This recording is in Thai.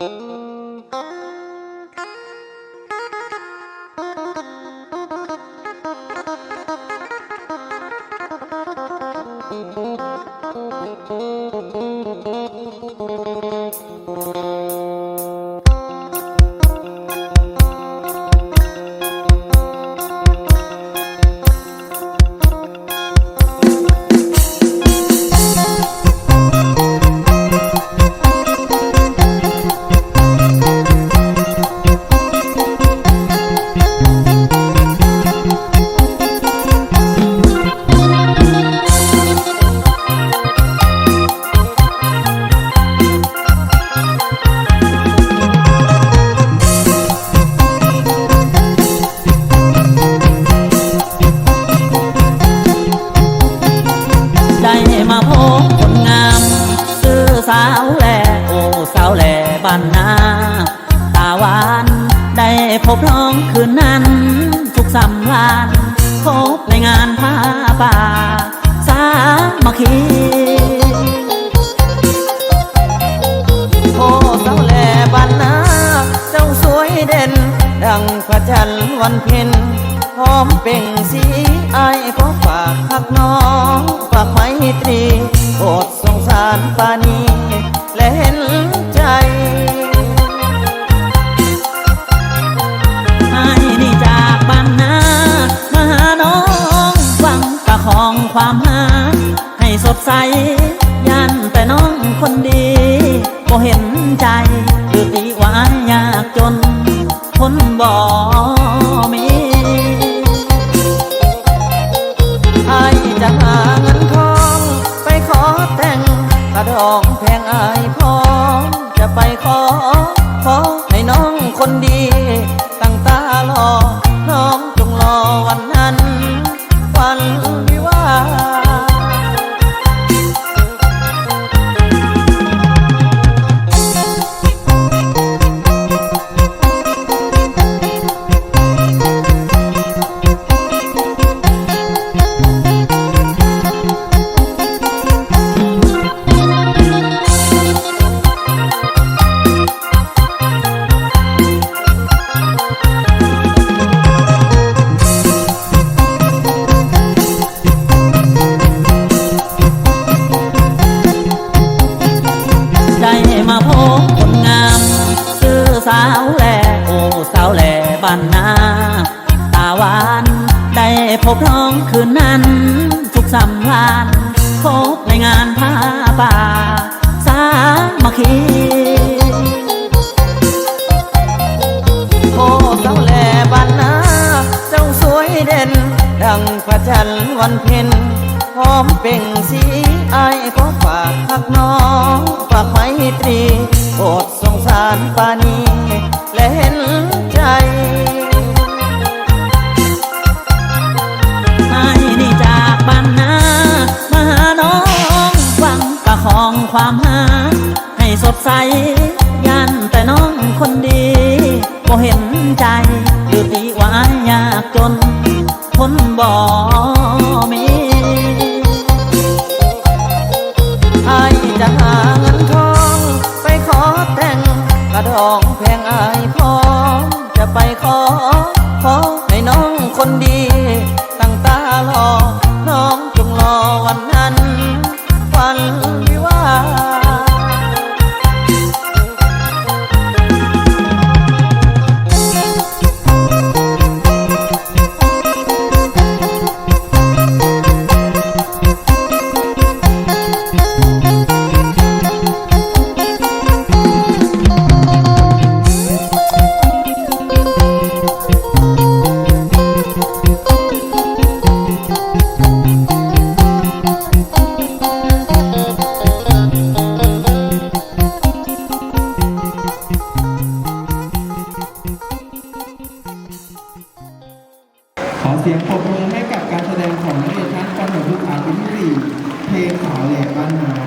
ไาวแหล่โอ้สาวแหล่บ้านนาตาหวานได้พบน้องคืนนั้น ทุกสำลานพบในงานผ้าป่า สามัคคีโอ้สาวแหล่บ้านนาเจ้าสวยเด่น ดังพระจันทร์วันเพ็ญพร้อมเป่งสีไอายขอฝากหักน้อง ฝากไมตรีโปรดสงสารปานี และเห็นใจไอ้นี่จากบ้านนามาหาน้องฟังประคองความหา ให้สดใสยันแต่น้องคนดีก็เห็นใจอยู่ตีวายยากจนคนบ่มีไขอให้น้องคนดีตั้งตารอ แหล่บ้านนาตาหวานได้พบน้องคืนนั้น ทุกสำลานพบในงานผ้าป่า สามัคคีโอ้สาแหล่บ้านนาเจ้าสวยเด่น ดังพระจันทร์วันเพ็ญพร้อมเป่งสีไอายขอฝากหักน้องฝากไมตรีโปรดสงสารปานีและเห็น ไอ้นี่จากบ้านนามาหาน้องฟังประคองความหา ให้สดใสยันแต่น้องคนดีก็เห็นใจ อยู่ตีว่ายยากจนคนบอก จ เสียงปรบมือให้กับการแสดงของนักเรียนชั้นป .6 ทุกษาปีที่4เพลงสาวแหลกบ้านนา